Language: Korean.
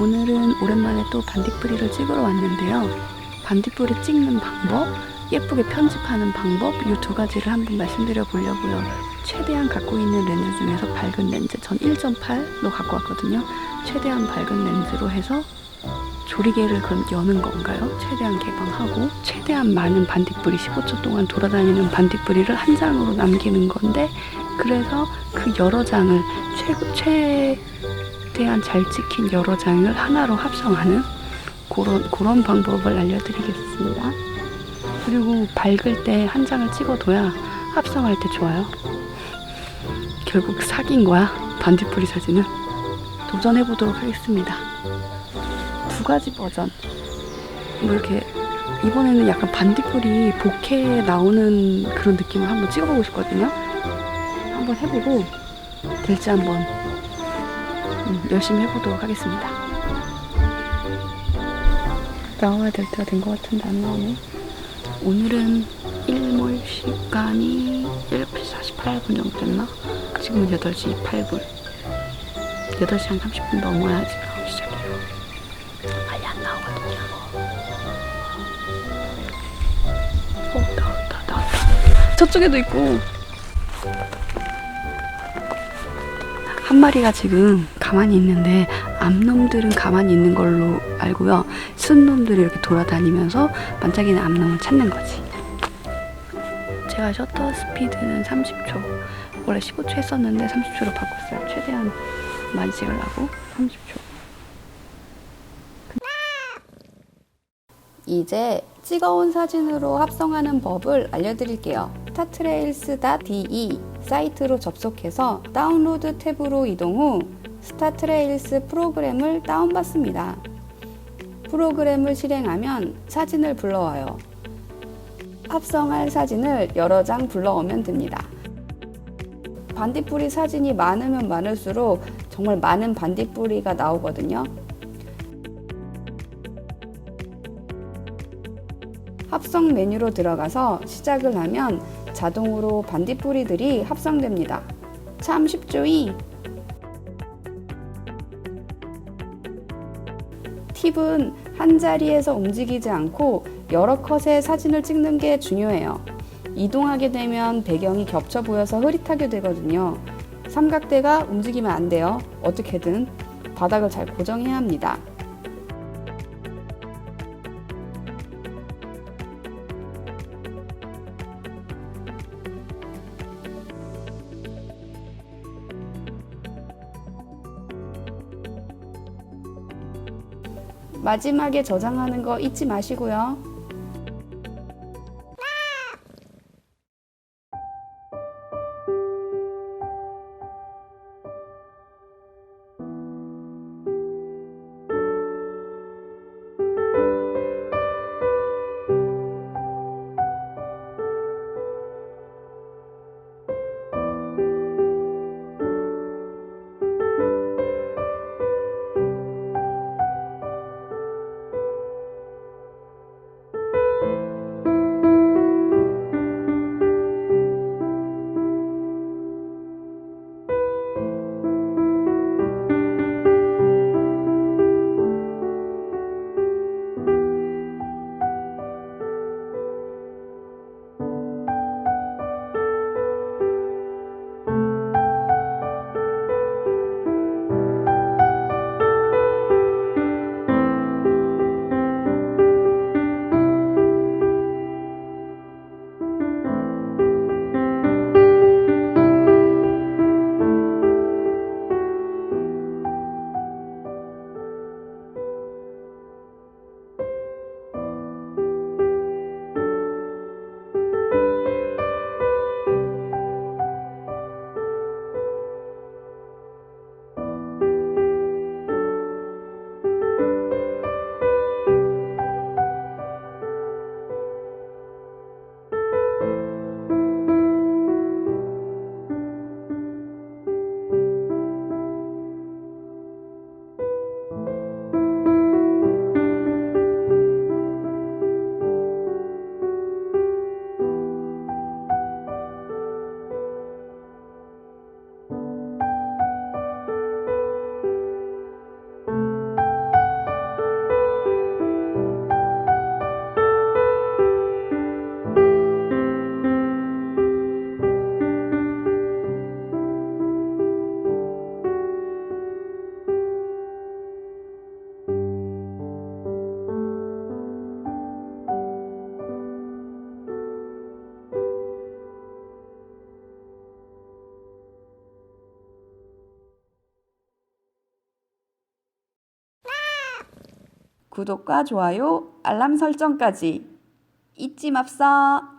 오늘은 오랜만에 또 반딧불이를 찍으러 왔는데요. 반딧불이 찍는 방법, 예쁘게 편집하는 방법 이 두 가지를 한번 말씀드려 보려고요. 최대한 갖고 있는 렌즈 중에서 밝은 렌즈 전 1.8로 갖고 왔거든요. 최대한 밝은 렌즈로 해서 조리개를 그럼 여는 건가요? 최대한 개방하고 최대한 많은 반딧불이 15초 동안 돌아다니는 반딧불이를 한 장으로 남기는 건데 그래서 그 여러 장을 최, 최대한 잘 찍힌 여러 장을 하나로 합성하는 그런 그런 방법을 알려드리겠습니다. 그리고 밝을 때 한 장을 찍어둬야 합성할 때 좋아요. 결국 사귄 거야 반딧불이 사진은 도전해 보도록 하겠습니다. 두 가지 버전. 뭐 이렇게 이번에는 약간 반딧불이 복해에 나오는 그런 느낌을 한번 찍어보고 싶거든요. 한번 해보고 될지 한번 음, 열심히 해보도록 하겠습니다. 나와야 될 때가 된 것 같은데 안 나오네. 오늘은 일몰 시간이 7시 48분 정도 됐나? 지금은 8시 8분. 8시 한 30분 넘어야지 나오기 시작해 저쪽에도 있고. 한 마리가 지금 가만히 있는데 암놈들은 가만히 있는 걸로 알고요. 순놈들이 이렇게 돌아다니면서 반짝이는 암놈을 찾는 거지. 제가 셔터 스피드는 30초. 원래 15초 했었는데 30초로 바꿨어요. 최대한 많이 찍으려고 30초. 이제 찍어온 사진으로 합성하는 법을 알려드릴게요. 스타트레일스.de 사이트로 접속해서 다운로드 탭으로 이동 후 스타트레일스 프로그램을 다운받습니다. 프로그램을 실행하면 사진을 불러와요. 합성할 사진을 여러 장 불러오면 됩니다. 반딧불이 사진이 많으면 많을수록 정말 많은 반딧불이가 나오거든요. 합성 메뉴로 들어가서 시작을 하면 자동으로 반딧불이들이 합성됩니다. 참 쉽죠이? 팁은 한 자리에서 움직이지 않고 여러 컷의 사진을 찍는 게 중요해요. 이동하게 되면 배경이 겹쳐 보여서 흐릿하게 되거든요. 삼각대가 움직이면 안 돼요. 어떻게든 바닥을 잘 고정해야 합니다. 마지막에 저장하는 거 잊지 마시고요. 구독과 좋아요, 알람 설정까지 잊지 맙사.